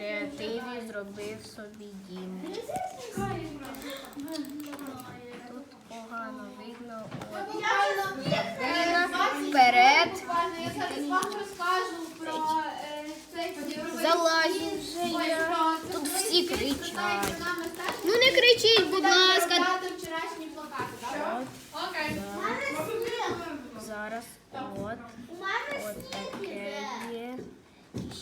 креативі зробив собі дім. Тут погано видно. Вперед. Залазю вже я. Тут всі кричать. Ну не кричіть, будь ласка. Зараз от. От таке.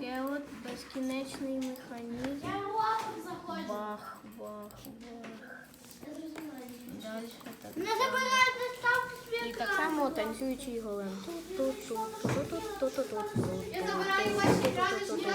келот, безкінечний механізм. Бах, бах, бах. Далі так. Не забирайте там світ. І так само танцюючий голем. Тут, тут, тут, тут, тут, тут, тут. Я забираю ваші радості.